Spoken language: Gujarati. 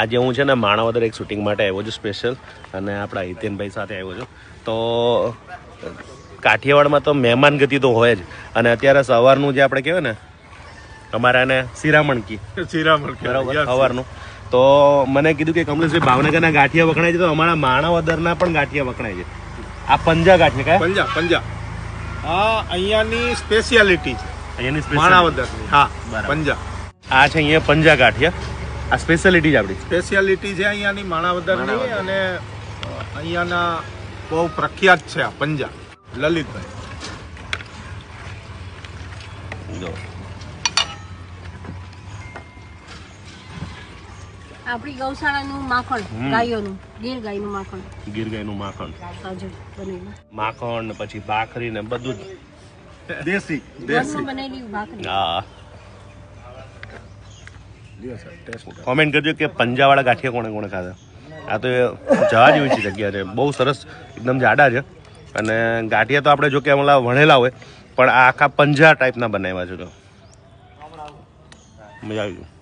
આજે હું છે ને માણાવદર એક શૂટિંગ માટે આવ્યો છું સ્પેશિયલ અને આપણા હિતેનભાઈ સાથે આવ્યો છું. તો કાઠિયાવાડમાં તો મહેમાન ગતિ તો હોય જ અને અત્યારે સવારનું જે આપણે કહેવાય ને અમારા એને શિરામણકી કી. શિરામણ બરાબર સવારનું. તો મને કીધું કે કમલેશભાઈ ભાવનગરના ગાંઠિયા વખણાય છે તો અમારા માણાવદરના પણ ગાંઠિયા વખણાય છે. આ પંજા ગાંઠિયા કયા? પંજા પંજા. આ અહીંયાની સ્પેશિયાલિટી છે. અહીંયાની માણાવદર માણાવદરની હા બરાબર. પંજા. આ છે અહીંયા પંજા ગાંઠિયા. આ સ્પેશિયાલિટી આપણી. સ્પેશિયાલિટી છે અહીંયાની માણાવદરની અને અહીંયાના બહુ પ્રખ્યાત છે આ પંજા. લલિતભાઈ. જો. આપણી ગૌશાળાનું માખણ ગાયોનું ગીર ગાયનું માખણ. ગીર ગાયનું માખણ માખણ પછી ભાખરી ને બધું જ. દેશી બનેલી ભાખરી. હા. કોમેન્ટ કરજો કે પંજાવાળા ગાંઠિયા કોણે કોણે ખાધા. આ તો જવા જેવી છે જગ્યા છે. બહુ સરસ, એકદમ જાડા છે. અને ગાંઠિયા તો આપણે જો કે અમલા વણેલા હોય, પણ આ આખા પંજા ટાઈપના બનાવ્યા છે તો. મજા આવી ગયું